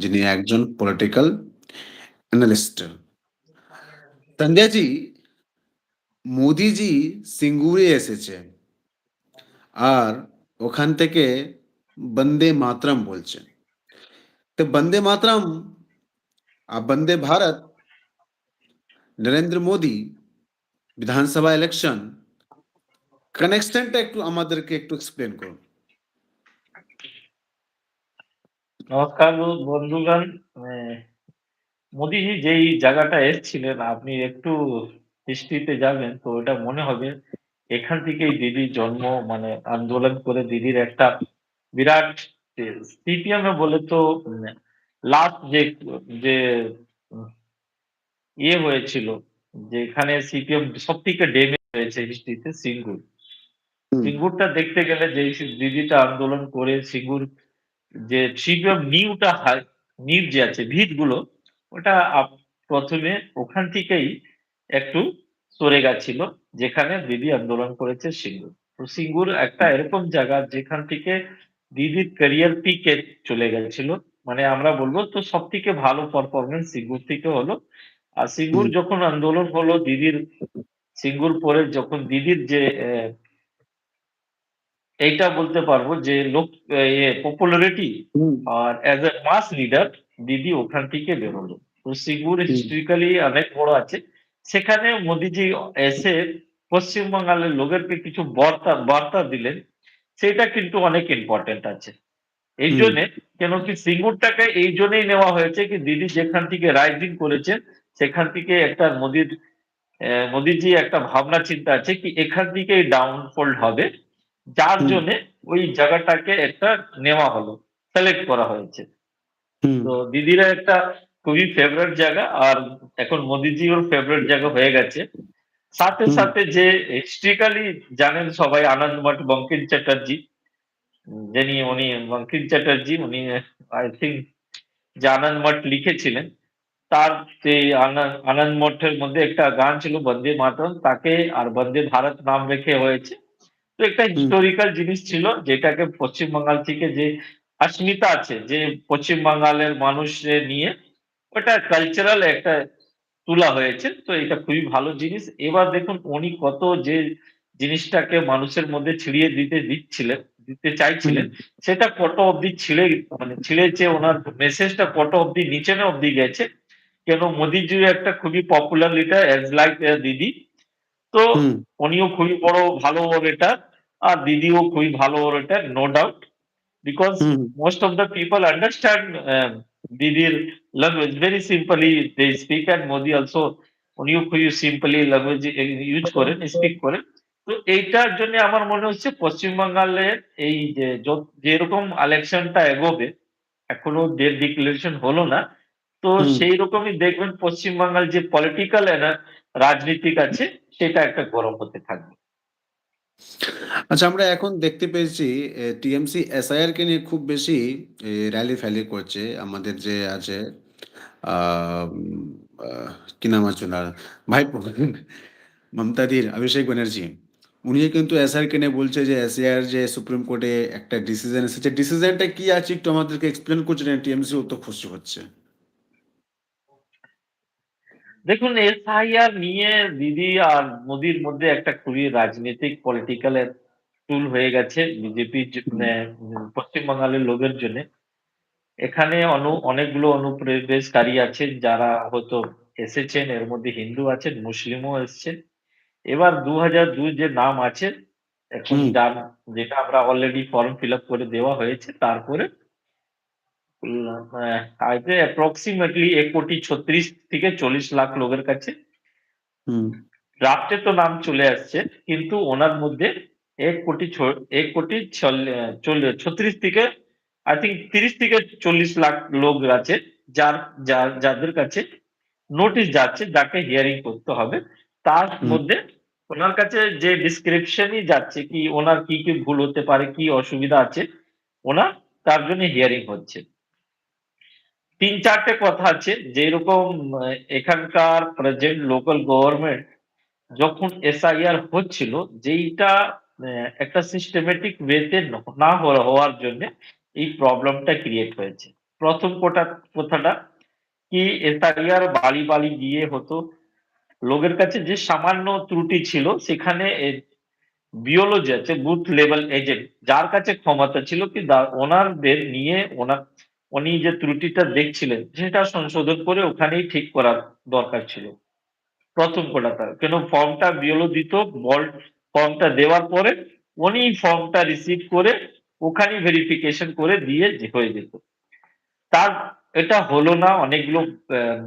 যিনি একজন political analyst. Sanjayji, মোদিজি সিঙ্গুরে এসেছে। আর ওখান থেকে বন্দে মাতরম বলছে। তো বন্দে মাতরম আর বন্দে ভারত নরেন্দ্র মোদি বিধানসভা ইলেকশন কানেকশনটা একটু আমাদেরকে একটু এক্সপ্লেন করুন। নমস্কার বন্ধুগণ। মানে মোদিজি যেই জায়গাটা এসছিলেন আপনি একটু হিস্ট্রিতে যাবেন তো ওটা মনে হবে এখান থেকেই দিদির জন্ম মানে আন্দোলন করে দিদির একটা বিরাট সিপিএম এ বলে তো মানে লাস্ট যে যে ইয়ে হয়েছিল যেখানে সিপিএম সবথেকে ড্যামেজ হয়েছে হিস্ট্রিতে সিঙ্গুর। সিঙ্গুরটা দেখতে গেলে যেই স দিদিটা আন্দোলন করে সিঙ্গুর যে সিপিএম নিউটা হাই নিট যে আছে ভিতগুলো ওটা ১ম ওখান থেকেই একটু সরে গেছিল যেখানে দিদি আন্দোলন করেছে সিঙ্গুর। তো সিঙ্গুর একটা এরকম জায়গা যেখান থেকে দিদির ক্যারিয়ার পিকে চলে গেছিল। মানে আমরা বলব তো সব থেকে ভালো পারফরমেন্স সিঙ্গুর থেকে হলো। আর সিঙ্গুর যখন আন্দোলন হলো দিদির সিঙ্গুর পরে যখন দিদির যে এইটা বলতে পারব যে লোক popularity R as a mass leader Didi ওখান থেকে বেরোলো। তো সিঙ্গুর হুম। হিস্ট্রিক্যালি অনেক বড় আছে। সেখানে মোদিজি এসে পশ্চিম বাঙালের লোকেরকে কিছু বার্তা বার্তা দিলেন। সেটা কিন্তু অনেক ইম্পর্টেন্ট আছে। এই এইজন্যে কেন কি সিঙ্গুরটাকে এইজন্যই নেওয়া হয়েছে কি দিদি যেখান থেকে রাইজিং করেছেন সেখান থেকে একটা মোদির মোদিজি একটা ভাবনা চিন্তা আছে কি এখান থেকেই ডাউনফল হবে। যার। জন্যে ওই জায়গাটাকে একটা নেওয়া হলো। সিলেক্ট করা হয়েছে। তো দিদির একটা খুবই ফেভারাইট জায়গা আর এখন মোদিজিরও ফেভারাইট জায়গা হয়ে গেছে। সাথে, সাথে যে হিস্ট্রিক্যালি জানেন সবাই আনন্দ মঠ বঙ্কিম চ্যাটার্জি। যিনি উনি বঙ্কিম চ্যাটার্জি উনি আই থিঙ্ক যে আনন্দ মঠ লিখেছিলেন। তার সেই আনা আনন্দ মঠের মধ্যে একটা গান ছিল বন্দে মাতরম তাকে আর বন্দে ভারত নাম রেখে হয়েছে। একটা। হিস্টোরিক্যাল জিনিস ছিল যেটাকে পশ্চিম বাঙ্গাল থেকে যে অস্মিতা আছে যে পশ্চিম বাঙ্গালের মানুষে নিয়ে ওটা কালচারাল একটা তোলা হয়েছে। তো এটা খুবই ভালো জিনিস। এবার দেখুন উনি কত যে জিনিসটাকে মানুষের মধ্যে ছড়িয়ে দিতে দিচ্ছিলেন দিতে চাইছিলেন সেটা কত অব্দি ছিঁড়ে মানে ছিঁড়েছে ওনার মেসেজটা কত অব্দি নিচে না অব্দি গেছে। কেন মোদিজির একটা খুবই পপুলার লিডার এজ লাইক দিদি। তো উনিও খুবই বড় ভালো ওরেটর আর দিদিও খুবই ভালো orator no doubt. Because most of the people understand দিদির language very simply they speak and Modi also উনিও খুবই সিম্পলি ল্যাঙ্গুয়েজ ইউজ করেন, স্পিক করেন। তো এইটার জন্য আমার মনে হচ্ছে পশ্চিম বাঙ্গালের এই যে যেরকম ইলেকশনটা এগোবে এখনও ডেট ডিক্লারেশন হলো না। তো সেই রকমই দেখবেন পশ্চিমবাঙ্গাল যে পলিটিক্যাল রাজনীতিক আছে, সেটা একটা গরম হতে থাকবে। আচ্ছা আমরা এখন দেখতে পেয়েছি টিএমসি এসআইআর কে নিয়ে খুব বেশি র‍্যালি-ফ্যালি করছে। আমাদের যে আছে কি নাম আছে উনার? ভাইপো মমতাদির, অভিষেক ব্যানার্জি। উনিও কিন্তু এসআইআর কে নিয়ে বলছে যে, এসআইআর যে সুপ্রিম কোর্টে একটা ডিসিশন এসেছে। ডিসিশনটা কি আছে একটু আমাদেরকে এক্সপ্লেইন করছিলেন টিএমসিও তো খুশি হচ্ছে। দেখুন এসআইআর নিয়ে দিদি আর মোদির মধ্যে একটা খুবই রাজনৈতিক পলিটিক্যাল টুল হয়ে গেছে হুম। মানে পশ্চিম বাঙ্গালের লোকের জন্য এখানে অনু অনেকগুলো অনুপ্রবেশকারী আছেন যারা হয়তো এসেছেন এর মধ্যে হিন্দু আছেন, মুসলিমও এসছেন। এবার ২০০২ যে নাম আছে এখন। যেটা আমরা অলরেডি ফর্ম ফিল আপ করে দেওয়া হয়েছে তারপরে উম আ আইতে অ্যাপ্রক্সিমেটলি ১,৩৬,০০,০০০ থেকে ৪০ লাখ লোকের কাছে হুম। তো নাম চলে আসছে। কিন্তু ওনার মধ্যে ১ কোটি ১ কোটি ৩৬ থেকে আই থিঙ্ক তিরিশ থেকে ৪০ লাখ লোক আছে যার যার যাদের কাছে নোটিশ যাচ্ছে যাকে হিয়ারিং করতে হবে। তার মধ্যে ওনার কাছে যে ডেসক্রিপশন ই যাচ্ছে কি ওনার কি, কি ভুল হতে পারে, কি অসুবিধা আছে, ওনার তার জন্য হিয়ারিং হচ্ছে। ৩-৪ টে কথা আছে, যেরকম এখানকার প্রেজেন্ট লোকাল গভর্নমেন্ট যখন এসআইআর হচ্ছিল, যেইটা একটা সিস্টেমেটিক ওয়ে তে ন হওয়ার জন্য এই প্রবলেমটা ক্রিয়েট হয়েছে। প্রথম কোটা, কথাটা, কি এসআইআর বালি বাড়ি গিয়ে হতো। লোকের কাছে যে সামান্য ত্রুটি ছিল, সেখানে যে আছে বুথ লেভেল এজেন্ট যার কাছে ক্ষমতা ছিল কি ওনারদের নিয়ে, ওনার উনি যে ত্রুটিটা দেখছিলেন সেটা সংশোধন করে ওখানেই ঠিক করার দরকার ছিল। প্রথম কোটাটা। কেন ফর্মটা বিএলও দিত, বল ফর্মটা দেওয়ার পরে উনি ফর্মটা রিসিভ করে ওখানেই ভেরিফিকেশন করে দিয়ে হয়ে যেত। তার এটা হলো না অনেকগুলো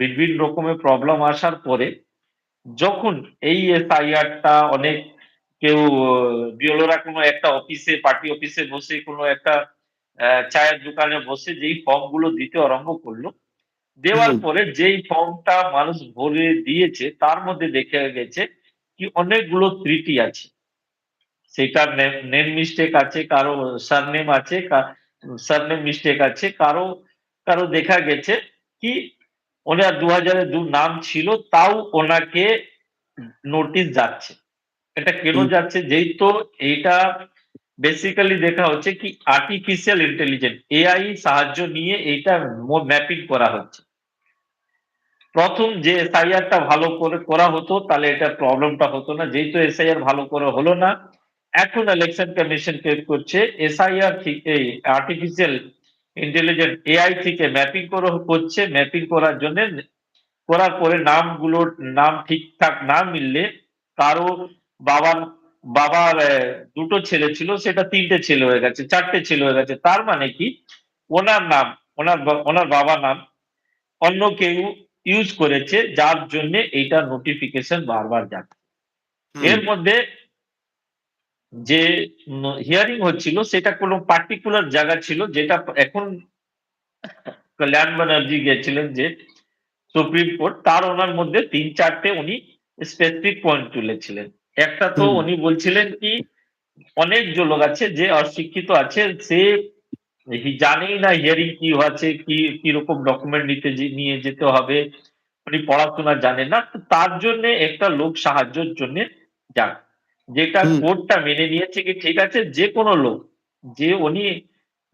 বিভিন্ন রকমের প্রবলেম আসার পরে যখন এই এসআইআর টা অনেক কেউ বিএলওরা কোনো একটা অফিসে পার্টি অফিসে বসে কোনো একটা চায়ের দোকানে বসে যেই ফর্মগুলো দিতে আরম্ভ করল দেওয়ার পরে যেই ফর্মটা মানুষ ভরে দিয়েছে তার মধ্যে দেখা গেছে কি অনেকগুলো ত্রুটি আছে। সেটার নেম মিস্টেক আছে, কারও সারনেম আছে, সারনেম মিস্টেক আছে, কারও, কারও দেখা গেছে কি ওনার ২০০২ নাম ছিল তাও ওনাকে নোটিশ যাচ্ছে। এটা কেন যাচ্ছে যেই তো এইটা বেসিক্যালি দেখা হচ্ছে কি আর্টিফিশিয়াল ইন্টেলিজেন্স এআই সাহায্য নিয়ে এইটা মো ম্যাপিং করা হচ্ছে। প্রথম যে এসআইআর টা ভালো করে করা হতো তাহলে এটা প্রবলেমটা হতো না। যেহেতু এসআইআর ভালো করে হলো না, এখন ইলেকশন কমিশন করছে এসআইআর থেকে আর্টিফিশিয়াল ইন্টেলিজেন্স এআই থেকে ম্যাপিং করা করছে। ম্যাপিং করার জন্যে করার পরে নামগুলোর নাম ঠিকঠাক না মিললে কারও বাবার বাবার দুটো ছেলে ছিল সেটা তিনটে ছেলে হয়ে গেছে, চারটে ছেলে হয়ে গেছে। তার মানে কি ওনার নাম, ওনার ওনার বাবার নাম অন্য কেউ ইউজ করেছে যার জন্যে এইটা নোটিফিকেশন বারবার যাচ্ছে। এর মধ্যে যে হিয়ারিং হচ্ছিল সেটা কোনো পার্টিকুলার জায়গা ছিল যেটা এখন কল্যাণ ব্যানার্জি গেছিলেন যে সুপ্রিম কোর্ট তার ওনার মধ্যে তিন চারটে উনি স্পেসিফিক পয়েন্ট তুলেছিলেন। একটা তো উনি বলছিলেন কি অনেক যে লোক আছে যে অশিক্ষিত আছে সে জানেই না হিয়ারিং কি আছে, কি কীরকম ডকুমেন্ট নিতে নিয়ে যেতে হবে। উনি পড়াশোনা জানেন না। তার জন্য একটা লোক সাহায্যের জন্যে যান যেটা। কোর্টটা মেনে নিয়েছে কি ঠিক আছে যেকোনো লোক যে উনি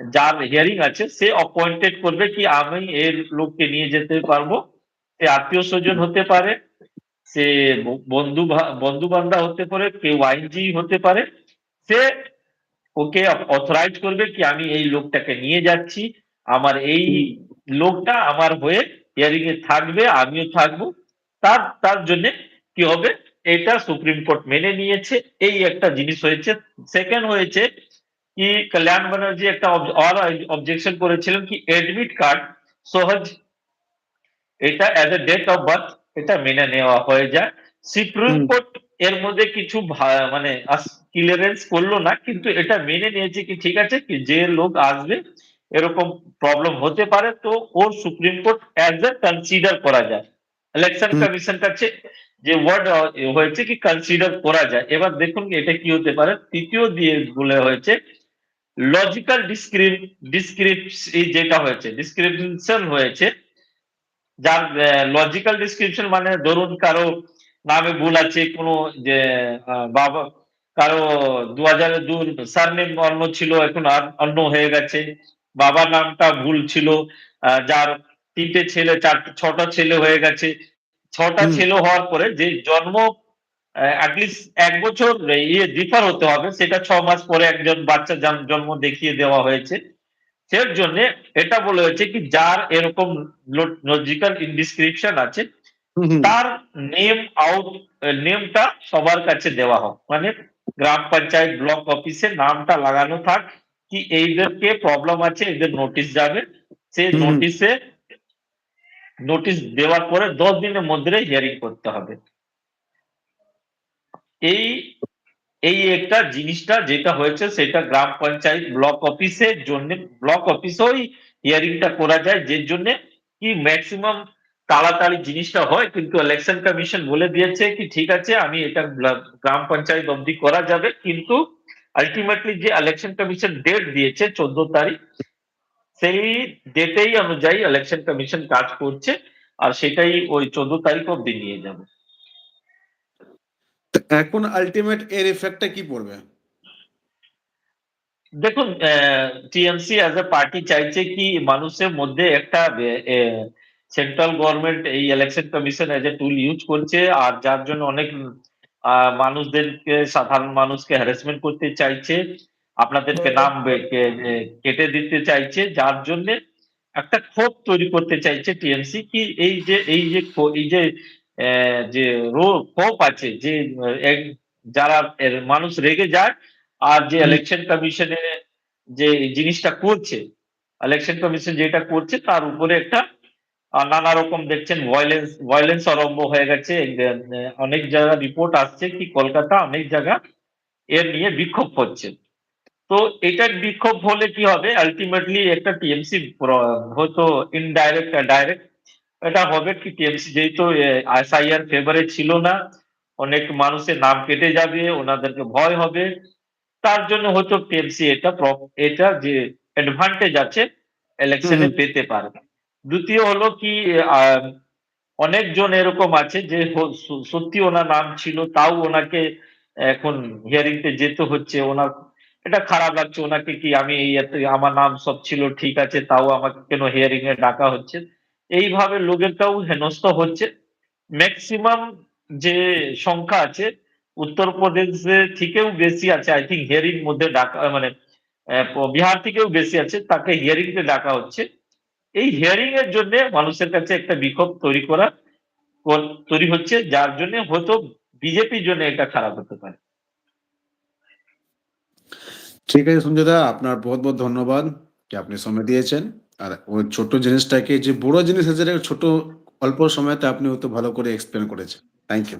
যার হিয়ারিং আছে সে অ্যাপয়েন্টেড করবে কি আমি এর লোককে নিয়ে যেতে পারব। সে আত্মীয় স্বজন হতে পারে, সে বন্ধু ভা বন্ধু-বান্ধব হতে পারে, কেউ আইনজীবী হতে পারে। সে ওকে অথরাইজ করবে কি আমি এই লোকটাকে নিয়ে যাচ্ছি। আমার এই লোকটা আমার হয়ে হিয়ারিং এ থাকবে, আমিও থাকব। তার তার জন্যে কি হবে এটা সুপ্রিম কোর্ট মেনে নিয়েছে। এই একটা জিনিস হয়েছে। সেকেন্ড হয়েছে কি কল্যাণ ব্যানার্জি একটা আর অবজেকশন করেছিলেন কি এডমিট কার্ড সহজ এটা as a date of birth এটা মেনে নেওয়া হয়ে যায়। সুপ্রিম। কোর্ট এর মধ্যে কিছু মানে ক্লিয়ারেন্স করল না। কিন্তু এটা মেনে নিয়েছে কি ঠিক আছে কি যে লোক আসবে এরকম প্রবলেম হতে পারে তো ওর supreme court as a consider করা যায়। ইলেকশন কমিশন কাছে যে ওয়ার্ড হয়েছে কি কনসিডার করা যায়। এবার দেখুন এটা কি হতে পারে। তৃতীয় দিয়ে বলে হয়েছে লজিক্যাল ডিসক্রিপ ডিসক্রিপসি যেটা হয়েছে ডিসক্রিপশন হয়েছে যার লজিক্যাল ডেসক্রিপশন মানে ধরুন কারও নামে ভুল আছে কোনো যে বাবা কারও ২০০২ সারনেম অন্য ছিল এখন আর অন্য হয়ে গেছে। বাবার নামটা ভুল ছিল। যার তিনটে ছেলে ৪ ৬ টা ছেলে হয়ে গেছে। ছটা ছেলে হওয়ার পরে যে জন্ম অ্যা এট লিস্ট ১ বছর ইয়ে ডিফার হতে হবে সেটা ছ মাস পরে একজন বাচ্চা জন্ম দেখিয়ে দেওয়া হয়েছে। সের জন্যে এটা বলা হয়েছে কি যার এরকম লজিক্যাল ইনডিসক্রিপশন আছে। তার নেম আউট নেমটা সবার কাছে দেওয়া হোক। মানে গ্রাম পঞ্চায়েত, ব্লক অফিসে নামটা লাগানো থাক কি এদেরকে প্রবলেম আছে এদের নোটিশ যাবে। সে। নোটিশে নোটিশ দেওয়ার পরে ১০ দিনের মধ্যে হিয়ারিং করতে হবে। এই, এই একটা জিনিসটা যেটা হয়েছে সেটা গ্রাম পঞ্চায়েত, ব্লক অফিসের জন্য ব্লক অফিসেই হিয়ারিং টা করা যায় যে জন্য কি মেক্সিমাম তাড়াতাড়ি জিনিসটা হয় কিন্তু ইলেকশন কমিশন বলে দিয়েছে কি ঠিক আছে আমি এটা গ্রাম পঞ্চায়েত অবধি করা যাবে। কিন্তু আল্টিমেটলি যে ইলেকশন কমিশন ডেট দিয়েছে ১৪ তারিখ সেই ডেটেই অনুযায়ী ইলেকশন কমিশন কাজ করছে। আর সেটাই ওই ১৪ তারিখ অবধি নিয়ে যাবে। এখন আল্টিমেট এর ইফেক্ট টা কি পড়বে? দেখুন টিএমসি অ্যাজ এ পার্টি চাইছে কি মানুষের মধ্যে একটা সেন্ট্রাল গভর্নমেন্ট এই election commission as a tool use করছে। আর যার জন্য অনেক মানুষদেরকে, সাধারণ মানুষকে হ্যারাসমেন্ট করতে চাইছে। আপনাদেরকে নাম কেটে দিতে চাইছে। যার জন্যে একটা ক্ষোভ তৈরি করতে চাইছে টিএমসি কি এই যে এই যে এই যে যে রো ক্ষোভ আছে যে যারা এর মানুষ রেগে যায় আর যে। ইলেকশন কমিশনে যে জিনিসটা করছে, ইলেকশন কমিশন যেটা করছে তার উপরে একটা নানা রকম দেখছেন ভায়োলেন্স ভায়োলেন্স আরম্ভ হয়ে গেছে। অনেক জায়গা রিপোর্ট আসছে কি কলকাতা অনেক জায়গা এর নিয়ে বিক্ষোভ হচ্ছে। তো এটার বিক্ষোভ হলে কি হবে আলটিমেটলি একটা টিএমসি হয়তো ইনডাইরেক্ট ডাইরেক্ট এটা হবে কি টিএমসি যেহেতু এসআইআর ফেভারে ছিল না। অনেক মানুষের নাম কেটে যাবে, ওনাদেরকে ভয় হবে। তার জন্য হয়তো টিএমসি এটা এটা যে অ্যাডভান্টেজ আছে ইলেকশনে পেতে পারে। দ্বিতীয় হলো কি অনেকজন এরকম আছে যে সত্যি ওনার নাম ছিল তাও ওনাকে এখন হিয়ারিং তে যেতে হচ্ছে। ওনার এটা খারাপ লাগছে ওনাকে কি আমি আমার নাম সব ছিল ঠিক আছে তাও আমাকে কেন হিয়ারিং এ ডাকা হচ্ছে। এইভাবে লোকেরটাও হেনস্থা হচ্ছে। ম্যাক্সিমাম যে সংখ্যা আছে উত্তরপ্রদেশে থেকেও বেশি আছে আই থিংক হিয়ারিং মধ্যে ডাকা মানে বিহার থেকেও বেশি আছে তাকে হিয়ারিং তে ডাকা হচ্ছে। এই হিয়ারিং এর জন্যে মানুষের কাছে একটা বিক্ষোভ তৈরি করা তৈরি হচ্ছে যার জন্যে হয়তো বিজেপির জন্য এটা খারাপ হতে পারে। ঠিক আছে সঞ্জয় দা আপনার বহুত, বহুত ধন্যবাদ যে আপনি সময় দিয়েছেন। আর ওই ছোট জিনিসটাকে, যে বড় জিনিস আছে ছোট, অল্প সময়তে আপনি অত ভালো করে এক্সপ্লেন করেছেন। Thank you.